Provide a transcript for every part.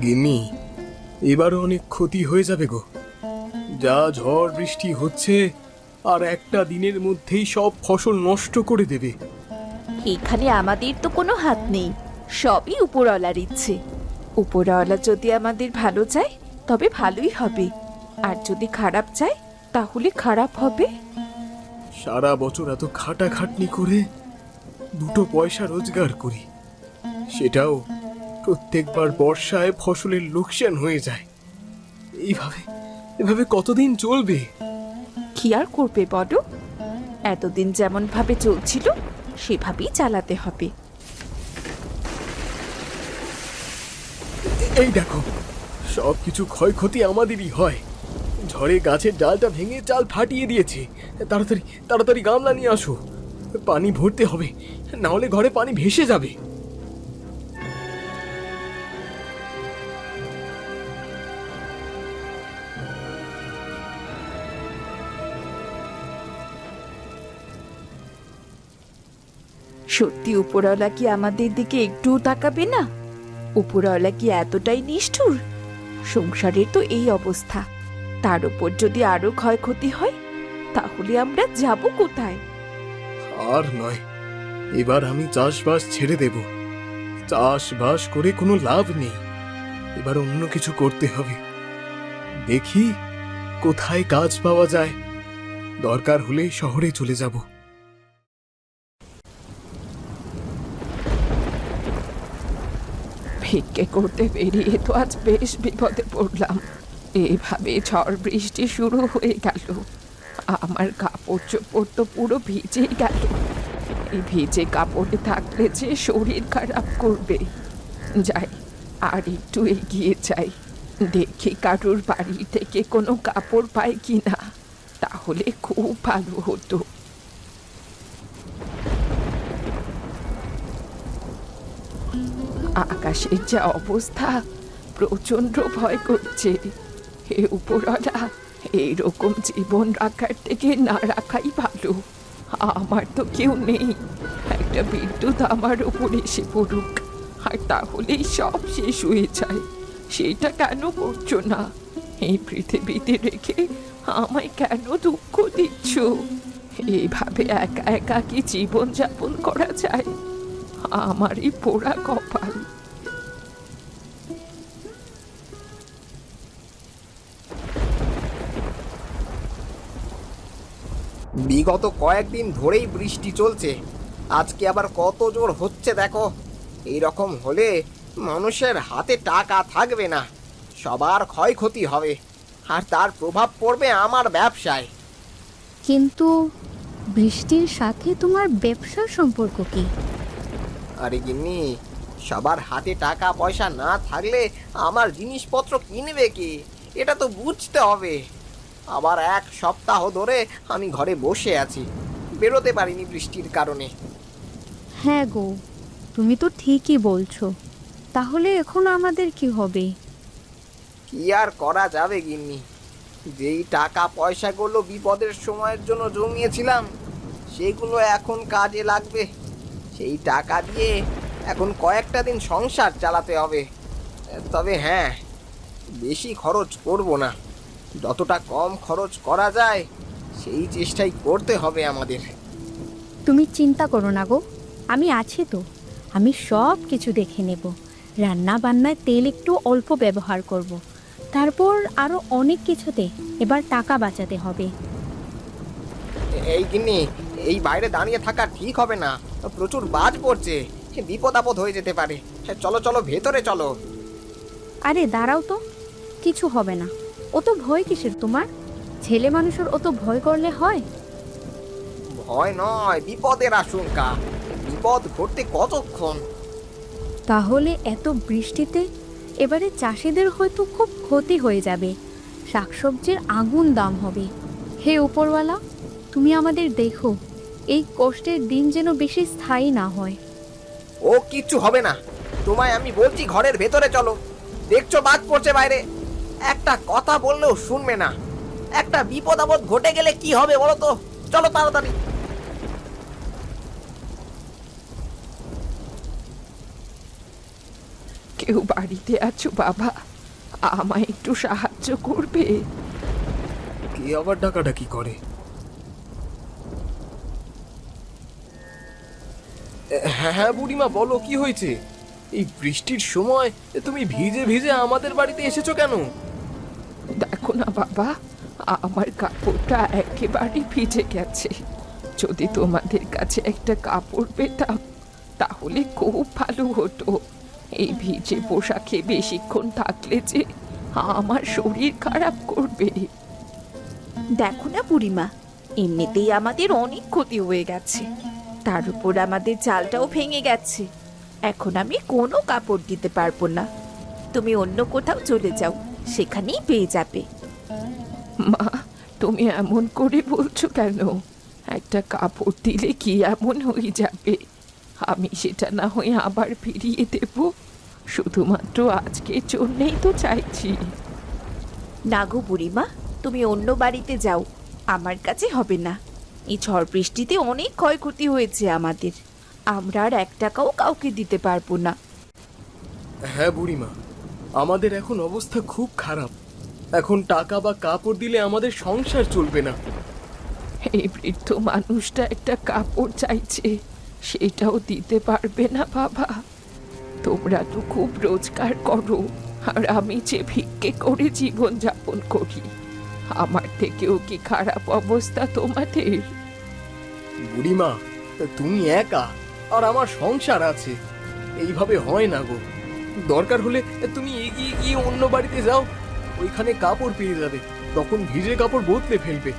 গিন্নি এবারও অনেক ক্ষতি হয়ে যাবে গো। যা ঝড় বৃষ্টি হচ্ছে আর একটা দিনের মধ্যেই সব ফসল নষ্ট করে দেবে। এখানে আমাদের তো কোনো হাত নেই সবই উপরওয়ালার ইচ্ছে। উপরওয়ালা যদি আমাদের ভালো চায় তবে ভালোই হবে। আর যদি খারাপ চায় তাহলে খারাপ হবে। সারা বছর এত খাটাখাটনি করে দুটো পয়সা রোজগার করি সেটাও প্রত্যেকবার বর্ষায় ফসলের লোকসান হয়ে যায়। এইভাবে এভাবে কতদিন চলবে? কি আর করবে বলো? এতদিন যেমন ভাবে চলছিল সেভাবেই চালাতে হবে। এই দেখো সব কিছু ক্ষয়ক্ষতি আমাদেরই হয়। ঝড়ে গাছের ডালটা ভেঙে চাল ফাটিয়ে দিয়েছে। তাড়াতাড়ি তাড়াতাড়ি গামলা নিয়ে আসো। পানি ভরতে হবে না হলে ঘরে পানি ভেসে যাবে। সত্যি উপরওয়ালা কি আমাদের দিকে একটুও তাকাবে না? উপরওয়ালা কি এতটাই নিষ্ঠুর? সংসারের তো এই অবস্থা। তার উপর যদি আরও ক্ষয়ক্ষতি হয়, তাহলে আমরা যাব কোথায়? আর নয়, এবার আমি চাষবাস ছেড়ে দেব। চাষবাস করে কোনো লাভ নেই। এবার অন্য কিছু করতে হবে। দেখি কোথায় কাজ পাওয়া যায়। দরকার হলে শহরে চলে যাব। ভিক্ষে করতে বেরিয়ে তো আজ বেশ বিপদে পড়লাম। এইভাবে ঝড় বৃষ্টি শুরু হয়ে গেল। আমার কাপড় চোপড় তো পুরো ভিজেই গেল। এই ভিজে কাপড়ে থাকলে যে শরীর খারাপ করবে। যাই, আর একটু এগিয়ে যাই। দেখি কারুর বাড়ি থেকে কোনো কাপড় পাই কিনা। তাহলে খুব ভালো হতো। আকাশের যা অবস্থা প্রচণ্ড ভয় করছে। হে উপরওয়ালা, এইরকম জীবন রাখার থেকে না রাখাই ভালো। আমার তো কেউ নেই। একটা বিদ্যুৎ আমার উপর এসে পড়ুক। আর তাহলেই সব শেষ হয়ে যায়। সেটা কেন করছ না? এই পৃথিবীতে রেখে আমায় কেন দুঃখ দিচ্ছ? এইভাবে একা একা কি জীবন যাপন করা যায়? আমারই পোড়া কপাল। বিগত কয়েকদিন ধরেই বৃষ্টি চলছে। আজকে আবার কত জোর হচ্ছে দেখো। এই রকম হলে মানুষের হাতে টাকা থাকবে না। সবার ক্ষয়ক্ষতি হবে। আর তার প্রভাব পড়বে আমার ব্যবসায়। কিন্তু বৃষ্টির সাথে তোমার ব্যবসার সম্পর্ক কি? আরে গিন্নি সবার হাতে টাকা পয়সা না থাকলে আমার জিনিসপত্র কিনবে কি? এটা তো বুঝতে হবে। আবার এক সপ্তাহ ধরে আমি ঘরে বসে আছি। বেরোতে পারিনি বৃষ্টির কারণে। হ্যাঁ গো তুমি তো ঠিকই বলছো। তাহলে এখন আমাদের কি হবে? কি আর করা যাবে গিন্নি? যেই টাকা পয়সাগুলো বিপদের সময়ের জন্য জমিয়েছিলাম সেগুলো এখন কাজে লাগবে। সেই টাকা দিয়ে এখন কয়েকটা দিন সংসার চালাতে হবে। তবে হ্যাঁ বেশি খরচ করব না। যতটা কম খরচ করা যায় সেই চেষ্টাই করতে হবে আমাদের। তুমি চিন্তা করো না গো আমি আছি তো। আমি সব কিছু দেখে নেব। রান্না বান্নায় তেল একটু অল্প ব্যবহার করব। তারপর আরও অনেক কিছুতে এবার টাকা বাঁচাতে হবে। এই গিন্নি এই বাইরে দাঁড়িয়ে থাকা ঠিক হবে না। প্রচুর বাজ পড়ছে। বিপদ আপদ হয়ে যেতে পারে। চলো চলো ভেতরে চলো। আরে দাঁড়াও তো। কিছু হবে না। ও তো ভয় কিসের তোমার? ছেলে মানুষের অত ভয় করলে হয়? ভয় নয় বিপদের আশঙ্কা। বিপদ ঘটতে কতক্ষণ? তাহলে এত বৃষ্টিতে এবারে চাষিদের হয়তো খুব ক্ষতি হয়ে যাবে। শাকসবজির আগুন দাম হবে। হে উপরওয়ালা তুমি আমাদের দেখো। এই কষ্টের দিন যেন বেশি স্থায়ী না হয়। ও কিচ্ছু হবে না। তোমায় আমি বলছি ঘরের ভেতরে চলো। দেখছ বাদ পড়ছে বাইরে। একটা কথা বললেও শুনবে না। একটা বিপদ আপদ ঘটে গেলে কি হবে বলো তো? চলো তাড়াতাড়ি। কেউ বাড়িতে আছো বাবা? আমায় একটু সাহায্য করবে। কে আবার ডাকাটা কি করে? হ্যাঁ হ্যাঁ বুড়িমা বলো কি হয়েছে? এই বৃষ্টির সময় তুমি ভিজে ভিজে আমাদের বাড়িতে এসেছ কেন? দেখো না বাবা আমার কাপড়টা একেবারে ভিজে গেছে। যদি তোমাদের কাছে একটা কাপড় পেতাম তাহলে খুব ভালো হতো। এই ভিজে পোশাকে বেশিক্ষণ থাকলে যে আমার শরীর খারাপ করবে। দেখো না বুড়িমা এমনিতেই আমাদের অনেক ক্ষতি হয়ে গেছে। তার উপর আমাদের চালটাও ভেঙে গেছে। এখন আমি কোনো কাপড় দিতে পারব না। তুমি অন্য কোথাও চলে যাও সেখানেই পেয়ে যাবে। মা তুমি এমন করে বলছো কেন? একটা কাপড় দিলে কি এমন হয়ে যাবে? আমি সেটা না হয়ে আবার ফিরিয়ে দেব? শুধুমাত্র আজকের জন্যেই তো চাইছি। না গো বুড়িমা তুমি অন্য বাড়িতে যাও। আমার কাছে হবে না। এই ঝড় বৃষ্টিতে অনেক ক্ষয়ক্ষতি হয়েছে আমাদের। আমরা আর এক টাকাও কাউকে দিতে পারব না। হ্যাঁ বুড়িমা আমাদের এখন অবস্থা খুব খারাপ। এখন টাকা বা কাপড় দিলে আমাদের সংসার চলবে না। এই বৃদ্ধ মানুষটা একটা কাপড় চাইছে সেটাও দিতে পারবে না বাবা। তোমরা তো খুব রোজগার করো আর আমি যে ভিক্ষে করে জীবন যাপন করি। আমার থেকেও কি খারাপ অবস্থা তোমাদের? বুড়িমা তুমি একা আর আমার সংসার আছে। এইভাবে হয় না গো। দরকার হলে তুমি এগিয়ে গিয়ে অন্য বাড়িতে যাও। ওইখানে কাপড় পেয়ে যাবে। তখন ভিজে কাপড় বদলে ফেলবে।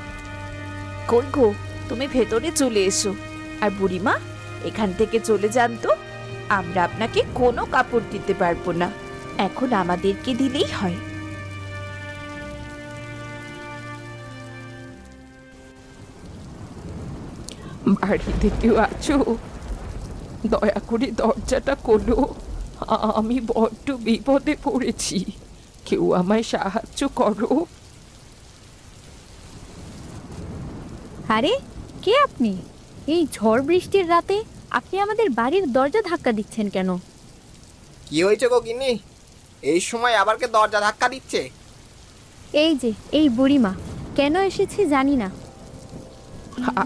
কই গো তুমি ভেতরে চলে এসো। আর বুড়িমা এখান থেকে চলে যান তো। আমরা আপনাকে কোনো কাপড় দিতে পারব না। এখন আমাদেরকে দিলেই হয়। বাড়িতে কেউ আছো। দয়া করে দরজাটা খোলো। আমি বড্ড বিপদে পড়েছি। কেউ আমায় সাহায্য করো। আরে কে আপনি? এই ঝড় বৃষ্টির রাতে আপনি আমাদের বাড়ির দরজা ধাক্কা দিচ্ছেন কেন? কি হয়েছে গো গিন্নি? এই সময় আবার কে দরজা ধাক্কা দিচ্ছে? এই যে এই বুড়িমা কেন এসেছি জানি না।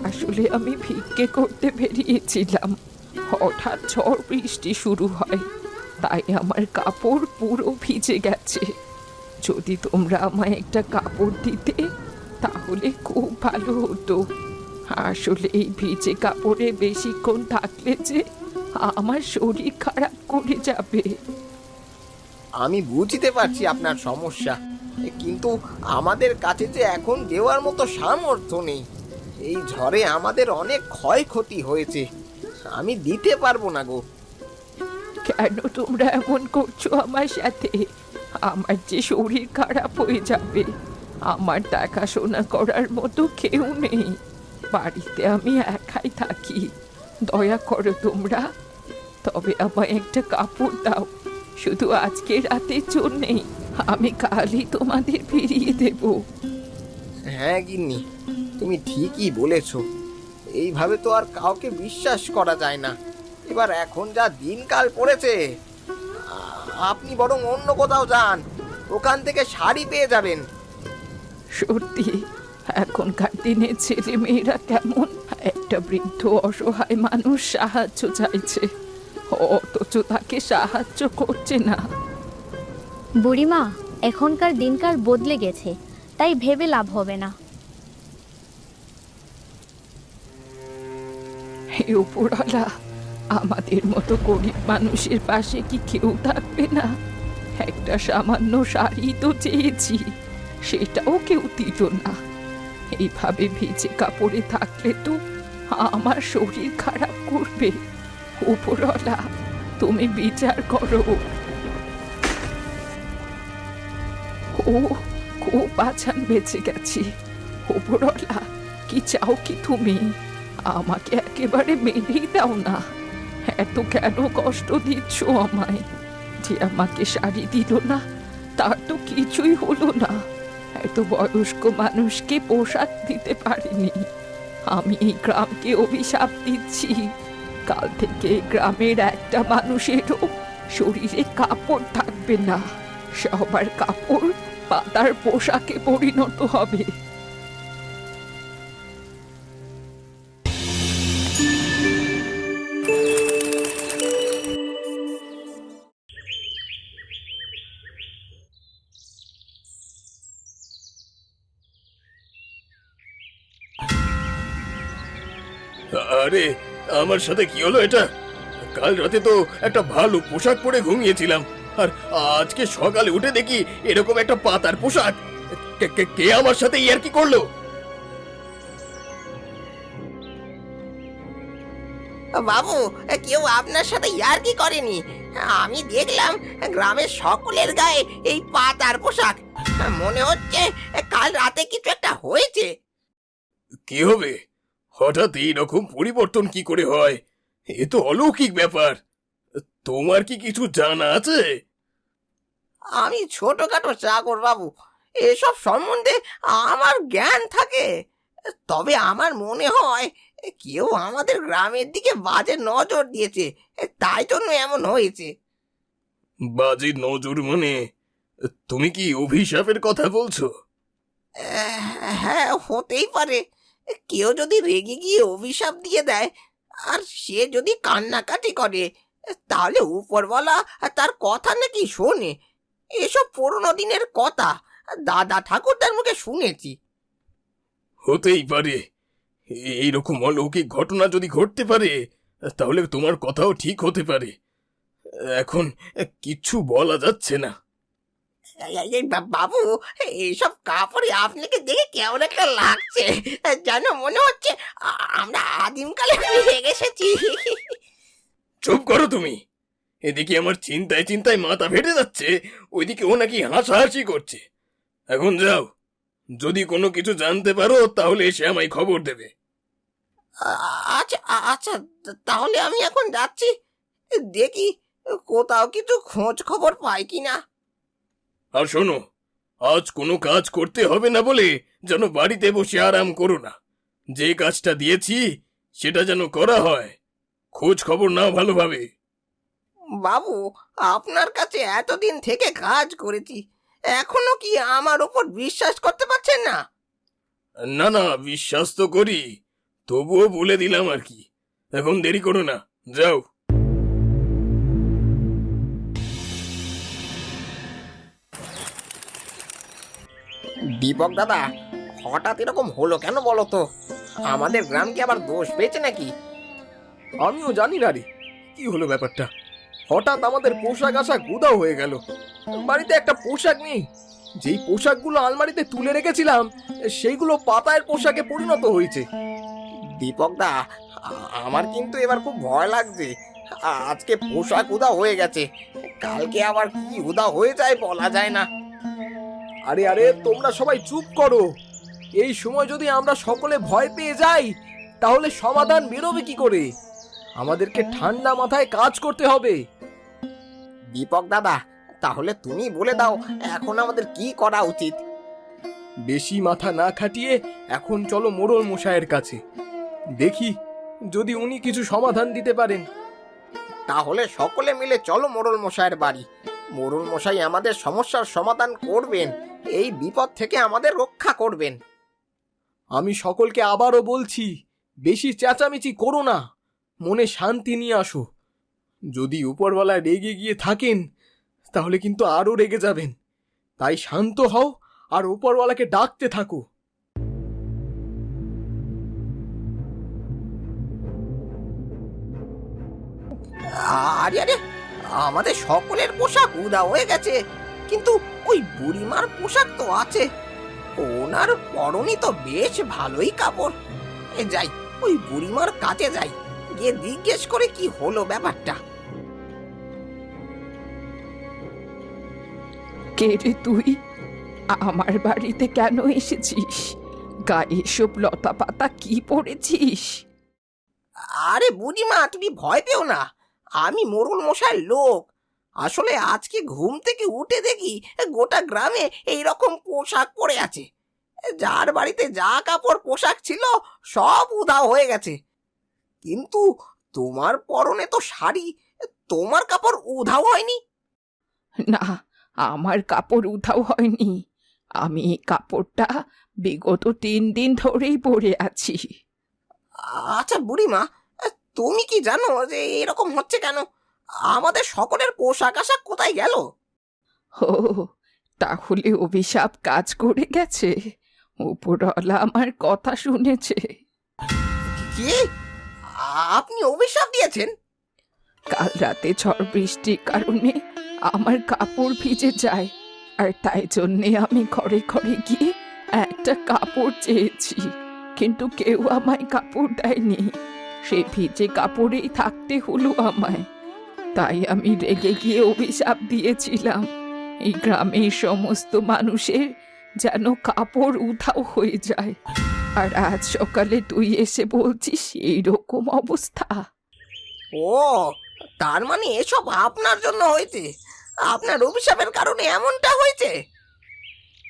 আসলে আমি ভিক্ষে করতে বেরিয়েছিলাম। হঠাৎ ঝড় বৃষ্টি শুরু হয়, তাই আমার কাপড় পুরো ভিজে গেছে। যদি তোমরা আমায় একটা কাপড় দিতে, তাহলে খুব ভালো হতো। আসলে এই ভিজে কাপড়ে বেশিক্ষণ থাকলে যে আমার শরীর খারাপ করে যাবে। আমি বুঝতে পারছি আপনার সমস্যা, কিন্তু আমাদের কাছে যে এখন দেওয়ার মতো সামর্থ্য নেই। এই ঝড়ে আমাদের অনেক ক্ষয়ক্ষতি হয়েছে। আমি দিতে পারব না গো। কেন তোমরা এমন করছ আমার সাথে? আমার যে শরীর খারাপ হয়ে যাবে আমার দেখাশোনা করার মতো কেউ নেই। বাড়িতে আমি একাই থাকি। দয়া করো তোমরা। তবে আমায় একটা কাপড় দাও। শুধু আজকে রাতের জন্যেই আমি কালই তোমাদের ফিরিয়ে দেব। হ্যাঁ গিন্নি। তুমি ঠিকই বলেছ। এইভাবে তো আর কাউকে বিশ্বাস করা যায় না। এবার এখন যা দিনকাল পড়েছে আপনি বরং অন্য কোথাও যান। ওখান থেকে শাড়ি পেয়ে যাবেন। সত্যি এখনকার দিনে ছেলে মেয়েরা কেমন? একটা বৃদ্ধ অসহায় মানুষ সাহায্য চাইছে। অথচ তাকে সাহায্য করছে না। বুড়িমা এখনকার দিনকার বদলে গেছে তাই ভেবে লাভ হবে না। হে উপরওয়ালা আমাদের মতো গরিব মানুষের পাশে কি কেউ থাকবে না? একটা সামান্য শাড়ি তো চেয়েছি, সেটাও কেউ দিল না। এইভাবে ভিজে কাপড়ে থাকলে তো আমার শরীর খারাপ করবে। উপরওয়ালা, তুমি বিচার করো। ও খুব বাঁচান বেঁচে গেছি। উপরওয়ালা, কি চাও কি তুমি? আমাকে একেবারে মেনেই দাও না। এত কেন কষ্ট দিচ্ছ আমায়? যে আমাকে শাড়ি দিল না, তার তো কিছুই হলো না। এত বয়স্ক মানুষকে পোশাক দিতে পারিনি। আমি এই গ্রামকে অভিশাপ দিচ্ছি। কাল থেকে গ্রামের একটা মানুষেরও শরীরে কাপড় থাকবে না। সবার কাপড় পাতার পোশাকে পরিণত হবে। আরে আমার সাথে কি হলো এটা? কাল রাতে তো একটা ভালো পোশাক পরে ঘুমিয়েছিলাম। আর আজকে সকালে উঠে দেখি এরকম একটা পাতার পোশাক। কে- আমার সাথে ইয়ার কি করল? বাবু কেউ আপনার সাথে ইয়ার কি করেনি? আমি দেখলাম গ্রামের সকলের গায়ে এই পাতার পোশাক। মনে হচ্ছে কাল রাতে কিছু একটা হয়েছে। কি হবে? হঠাৎ এইরকম পরিবর্তন কি করে হয়? এ তো অলৌকিক ব্যাপার। তোমার কি কিছু জানা আছে? আমি ছোটখাটো চাকর বাবু এসব সম্বন্ধে আমার জ্ঞান থাকে। তবে আমার মনে হয় কেউ আমাদের গ্রামের দিকে বাজে নজর দিয়েছে। তাই জন্য এমন হয়েছে। বাজে নজর মানে? তুমি কি অভিশাপের কথা বলছো? আহ, হ্যাঁ হতেই পারে। কেউ যদি রেগে গিয়ে অভিশাপ দিয়ে দেয়, আর সে যদি কান্নাকাটি করে, তাহলে উপরওয়ালা তার কথা নাকি শোনে। এসব পুরোনো দিনের কথা, দাদা ঠাকুরদার মুখে শুনেছি। হতেই পারে। এইরকম অলৌকিক ঘটনা যদি ঘটতে পারে, তাহলে তোমার কথাও ঠিক হতে পারে। এখন কিচ্ছু বলা যাচ্ছে না। এই- বাবু এইসব কাপড়ে আপনাকে দেখে কেমন একটা লাগছে। যেন মনে হচ্ছে আমরা আদিমকালে ফিরে এসেছি। চুপ করো তুমি। এদিকে আমার চিন্তায় চিন্তায় মাথা ফেটে যাচ্ছে ওইদিকে ও নাকি হাসাহাসি করছে। এখন যাও যদি কোনো কিছু জানতে পারো তাহলে এসে আমায় খবর দেবে। আচ্ছা আচ্ছা তাহলে আমি এখন যাচ্ছি। দেখি কোথাও কিছু খোঁজ খবর পাই কিনা। আর শোনো আজ কোনো কাজ করতে হবে না বলে যেন বাড়িতে বসে আরাম করো না। যে কাজটা দিয়েছি সেটা যেন করা হয়। খোঁজ খবর নাও ভালোভাবে। বাবু আপনার কাছে এতদিন থেকে কাজ করেছি এখনও কি আমার উপর বিশ্বাস করতে পারছেন না? না না বিশ্বাস তো করি তবুও বলে দিলাম আর কি। এখন দেরি করো না যাও। দীপক দাদা, হঠাৎ এরকম হলো কেন বলো তো? আমাদের গ্রাম কি আবার দোষ পেয়েছে নাকি? আমিও জানি না রে, কি হলো ব্যাপারটা? হঠাৎ আমাদের পোশাক আশাক উদাও হয়ে গেল। বাড়িতে একটা পোশাক নেই, যেই পোশাকগুলো আলমারিতে তুলে রেখেছিলাম, সেইগুলো পাতায়ের পোশাকে পরিণত হয়েছে। দীপক দা, আমার কিন্তু এবার খুব ভয় লাগছে। আজকে পোশাক উদা হয়ে গেছে, কালকে আবার কি উদা হয়ে যায় বলা যায় না। আরে আরে তোমরা সবাই চুপ করো। এই সময় যদি আমরা সকলে ভয় পেয়ে যাই তাহলে সমাধান বেরোবে কি করে? আমাদেরকে ঠান্ডা মাথায় কাজ করতে হবে। দীপক দাদা তাহলে তুমি বলে দাও এখন আমাদের কি করা উচিত? বেশি মাথা না খাটিয়ে এখন চলো মোড়ল মশাইয়ের কাছে। দেখি যদি উনি কিছু সমাধান দিতে পারেন। তাহলে সকলে মিলে চলো মোড়ল মশাইয়ের বাড়ি। মোড়ল মশাই আমাদের সমস্যার সমাধান করবেন। এই বিপদ থেকে আমাদের রক্ষা করবেন। আমি সকলকে আবারও বলছি, বেশি চেঁচামেচি করো না। মনে শান্তি নিয়ে আসো। যদি উপরওয়ালা রেগে গিয়ে থাকেন, তাহলে কিন্তু আরও রেগে যাবেন। তাই শান্ত হও আর উপরওয়ালাকে ডাকতে থাকো। আরে আরে, আমাদের সকলের পোশাক উদা হয়ে গেছে। কিন্তু ওই বুড়িমার পোশাক তো আছে। ওনার পরনই তো বেশ ভালোই কাপড়। এ যাই ওই বুড়িমার কাছে যাই গিয়ে জিজ্ঞেস করে কি হলো ব্যাপারটা। কে রে তুই? আমার বাড়িতে কেন এসেছিস? গায়ে এসব লতা পাতা কি পড়েছিস আরে বুড়িমা তুমি ভয় পেও না। আমি মোরল মশাইয়ের লোক। আসলে আজকে ঘুম থেকে উঠে দেখি গোটা গ্রামে এই রকম পোশাক পরে আছে। যার বাড়িতে যা কাপড় পোশাক ছিল সব উধাও হয়ে গেছে। কিন্তু তোমার পরনে তো শাড়ি তোমার কাপড় উধাও হয়নি? না আমার কাপড় উধাও হয়নি। আমি এই কাপড়টা বিগত তিন দিন ধরেই পরে আছি। আচ্ছা বুড়িমা তুমি কি জানো যে এরকম হচ্ছে কেন? আমাদের সকলের পোশাক আশাক কোথায় গেল? ও তাহলে অভিশাপ কাজ করে গেছে। উপরওয়ালা আমার কথা শুনেছে। কি? আপনি অভিশাপ দিয়েছেন? কাল রাতে ঝড় বৃষ্টির কারণে আমার কাপড় ভিজে যায় আর তাই জন্যে আমি ঘরে ঘরে গিয়ে একটা কাপড় চেয়েছি কিন্তু কেউ আমায় কাপড় দেয়নি। সে ভিজে কাপড়েই থাকতে হলো আমায়। তাই আমি রেগে গিয়ে অভিশাপ দিয়েছিলাম। এই গ্রামের সমস্ত মানুষের যেন কাপড় উধাও হয়ে যায়। আর আজ সকালে তুই এসে বলছিস এইরকম অবস্থা। ও তার মানে এসব আপনার জন্য হয়েছে? আপনার অভিশাপের কারণে এমনটা হয়েছে?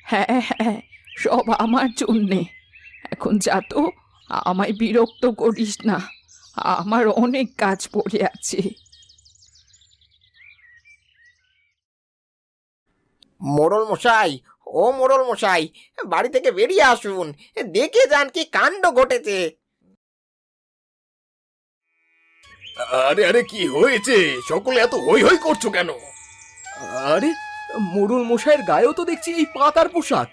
হ্যাঁ হ্যাঁ সব আমার জন্যে। এখন যা তো আমায় বিরক্ত করিস না। আমার অনেক কাজ পড়ে আছে। মোড়ল মশাই ও মোড়ল মশাই বাড়ি থেকে বেরিয়ে আসুন। দেখে যান কি কাণ্ড ঘটেছে। আরে আরে কি হয়েছে? সকলে এত হই হই করছ কেন? আরে মোড়ল মশাইয়ের গায়েও তো দেখছি এই পাতার পোশাক।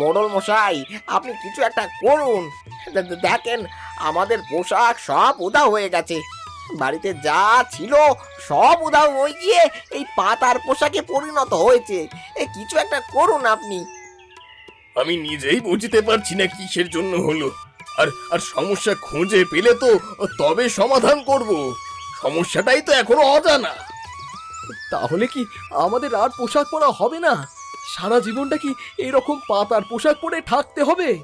মোড়ল মশাই আপনি কিছু একটা করুন। দেখেন আমাদের পোশাক সব উদাও হয়ে গেছে। বাড়িতে যা ছিল সব উদাও হয়ে গিয়ে এই পাতার পোশাকে পরিণত হয়েছে। এ কিছু একটা করুন আপনি। আমি নিজেই বুঝতে পারছি না কিসের জন্য হলো। আর আর সমস্যা খুঁজে পেলে তো তবে সমাধান করব। সমস্যাটাই তো এখনও অজানা। তাহলে কি আমাদের আর পোশাক পরা হবে না? সারা জীবনটা কি এরকম পাতার পোশাক পরে থাকতে হবে?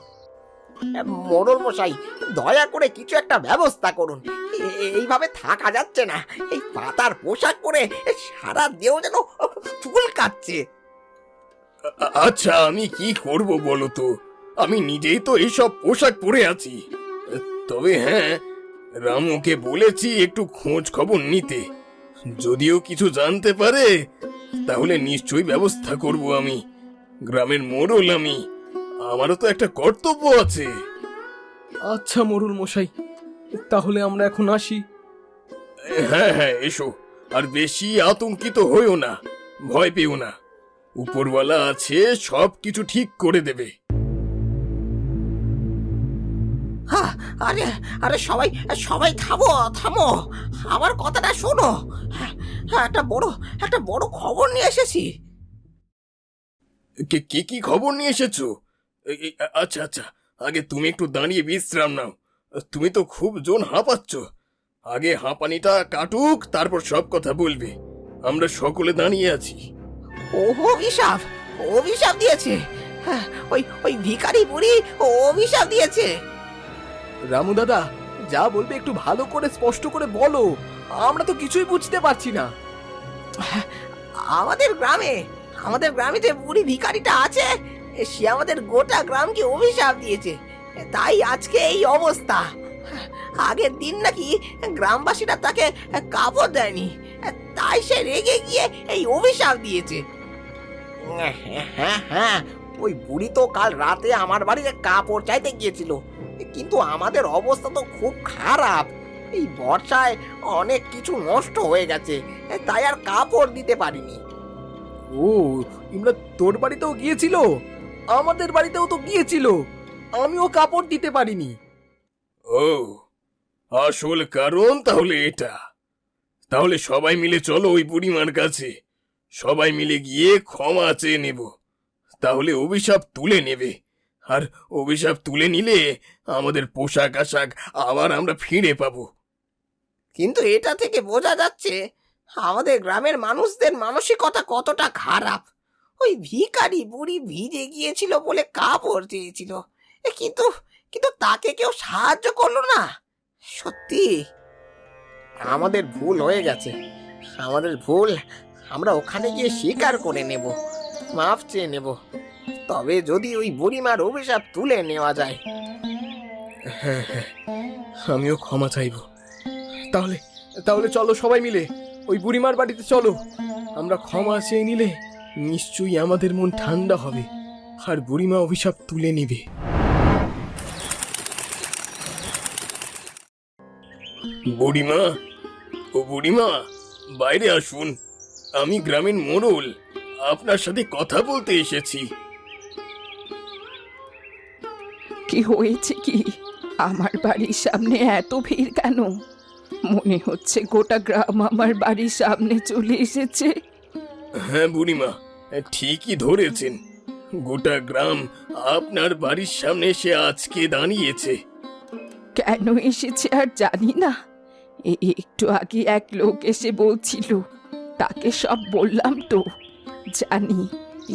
মোড়ল মশাই দয়া করে কিছু একটা ব্যবস্থা করুন। এইভাবে থাকা যাচ্ছে না। এই পাতার পোশাক পরে সারা দেহ যেন চুল কাটছে আচ্ছা আমি কি করব বলো তো? আমি নিজেই তো এইসব পোশাক পরে আছি। তবে হ্যাঁ রামুকে বলেছি একটু খোঁজ খবর নিতে। যদিও কিছু জানতে পারে তাহলে নিশ্চয়ই ব্যবস্থা করব আমি। গ্রামের মোড়ল আমি। আমারও তো একটা কর্তব্য আছে। আচ্ছা মোড়ল মশাই তাহলে আমরা এখন আসি। হ্যাঁ হ্যাঁ এসো। আর বেশি আতঙ্কিত হইও না ভয় পেও না। উপরওয়ালা আছে সব কিছু ঠিক করে দেবে। হা, আরে আরে সবাই সবাই থামো থামো। আমার কথাটা শোনো। হ্যাঁ, হ্যাঁ, একটা বড় একটা বড় খবর নিয়ে এসেছি। কে কি কি খবর নিয়ে এসেছ? আচ্ছা আচ্ছা আগে তুমি একটু দাঁড়িয়ে বিশ্রাম নাও। তুমি তো খুব জোন হাঁপাচ্ছ। আগে হাঁপানিটা কাটুক তারপর সব কথা বলবে। আমরা সকলে দাঁড়িয়ে আছি। ও অভিশাপ! অভিশাপ দিয়েছে! হ্যাঁ, ওই ওই ভিখারি বুড়ি অভিশাপ দিয়েছে! রামু দাদা যা বলবে একটু ভালো করে স্পষ্ট করে বলো। আমরা তো কিছুই বুঝতে পারছি না। আমাদের গ্রামে আমাদের গ্রামে যে বুড়ি ভিখারিটা আছে সে আমাদের গোটা গ্রামকে অভিশাপ দিয়েছে। তাই আজকে এই অবস্থা। আগের দিন নাকি গ্রামবাসীরা তাকে কাপড় দেয়নি, তাই সে রেগে গিয়ে এই অভিশাপ দিয়েছে। হ্যাঁ হ্যাঁ ওই বুড়ি তো কাল রাতে আমার বাড়িতে কাপড় চাইতে গিয়েছিল, কিন্তু আমাদের অবস্থা তো খুব খারাপ। এই বর্ষায় অনেক কিছু নষ্ট হয়ে গেছে, তাই আর কাপড় দিতে পারিনি। ও ইমরা তোর বাড়িতেও গিয়েছিল? আমাদের বাড়িতেও তো গিয়েছিল। আমিও কাপড় দিতে পারিনি। ও আসল কারণ তাহলে এটা। তাহলে সবাই মিলে চলো ওই বুড়িমার কাছে। সবাই মিলে গিয়ে ক্ষমা চেয়ে নেব। তাহলে অভিশাপ তুলে নেবে। আর অভিশাপ তুলে নিলে আমাদের পোশাক আশাক আবার আমরা ফিরে পাবো। কিন্তু এটা থেকে বোঝা যাচ্ছে আমাদের গ্রামের মানুষদের মানসিকতা কতটা খারাপ। ওই ভিখারি বুড়ি ভিজে গিয়েছিল বলে কাপড় চেয়েছিল। কিন্তু কিন্তু তাকে কেউ সাহায্য করল না। সত্যি? আমাদের ভুল হয়ে গেছে। আমাদের ভুল আমরা ওখানে গিয়ে স্বীকার করে নেব মাফ চেয়ে নেব। তবে যদি ওই বুড়িমার অভিশাপ তুলে নেওয়া যায়। হ্যাঁ হ্যাঁ আমিও ক্ষমা চাইব। তাহলে তাহলে চলো সবাই মিলে, ওই বুড়িমার বাড়িতে চলো। আমরা ক্ষমা চেয়ে নিলে নিশ্চয়ই আমাদের মন ঠান্ডা হবে, আর বুড়িমা অভিশাপ তুলে নিবে। বুড়িমা ও বুড়িমা বাইরে আসুন। আমি গ্রামীণ মোড়ল আপনার সাথে কথা বলতে এসেছি। কি হয়েছে কি? আমার বাড়ির সামনে এত ভিড় কেন? মনে হচ্ছে গোটা গ্রাম আমার বাড়ির সামনে চলে এসেছে। হ্যাঁ বুড়িমা ঠিকই ধরেছেন। গোটা গ্রাম আপনার বাড়ির সামনে এসে আজকে দাঁড়িয়েছে। কেন এসেছে আর জানি না। এই একটু আগে এক লোক এসে বলছিল তাকে সব বললাম তো জানি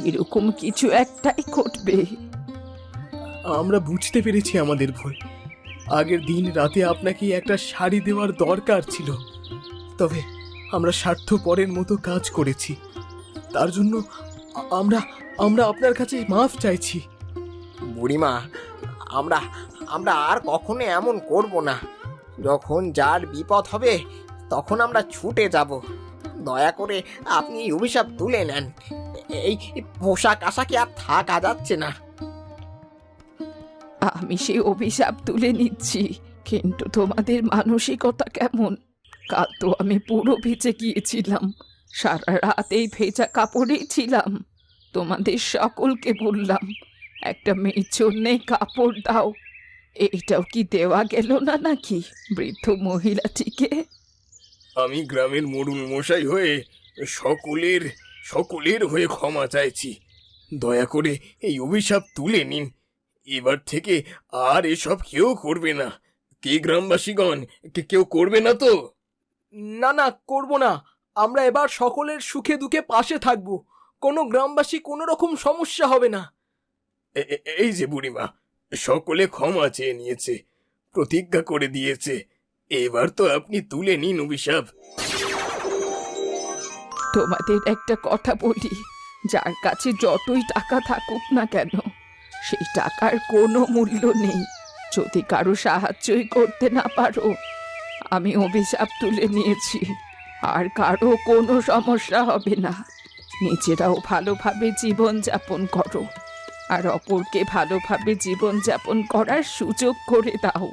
এরকম কিছু একটাই ঘটবে। আমরা বুঝতে পেরেছি আমাদের ভুল। আগের দিন রাতে আপনাকে একটা শাড়ি দেওয়ার দরকার ছিল। তবে আমরা স্বার্থপরের মতো কাজ করেছি। তার জন্য আ- আমরা আমরা আপনার কাছে মাফ চাইছি। বুড়িমা আমরা আমরা আর কখনো এমন করব না। যখন যার বিপদ হবে, তখন আমরা ছুটে যাব। দয়া করে আপনি অভিশাপ তুলে নেন। এই এই পোশাক আশাকে আর থাকা যাচ্ছে না। আমি সেই অভিশাপ তুলে নিচ্ছি, কিন্তু তোমাদের মানসিকতা কেমন? কাল তো আমি পুরো ভিজে গিয়েছিলাম, সারা রাত এই ভেজা কাপড়েই ছিলাম। তোমাদের সকলকে বললাম, একটা মেয়ের জন্যে কাপড় দাও এইটাও কি দেওয়া গেল না নাকি? বৃদ্ধ মহিলাটিকে আমি গ্রামের মরুল মশাই হয়ে সকলের সকলের হয়ে ক্ষমা চাইছি। দয়া করে এই অভিশাপ তুলে নিন। এবার থেকে আর এসব কেউ করবে না। কে গ্রামবাসীগণ? কে- কেউ করবে না তো? না না করব না। আমরা এবার সকলের সুখে দুঃখে পাশে থাকব। কোনো গ্রামবাসী কোনো রকম সমস্যা হবে না। এই যে বুড়িমা সকলে ক্ষমা চেয়ে নিয়েছে, প্রতিজ্ঞা করে দিয়েছে। এবার তো আপনি তুলে নিন অভিশাপ। তোমাদের একটা কথা বলি, যার কাছে যতই টাকা থাকুক না কেন, সেই টাকার কোনো মূল্য নেই। যদি কারও সাহায্যই করতে না পারো, আমি অভিশাপ তুলে নিয়েছি। আর কারও কোনো সমস্যা হবে না। নিজেরাও ভালোভাবে জীবন যাপন করো। আর অপরকে ভালোভাবে জীবনযাপন করার সুযোগ করে দাও।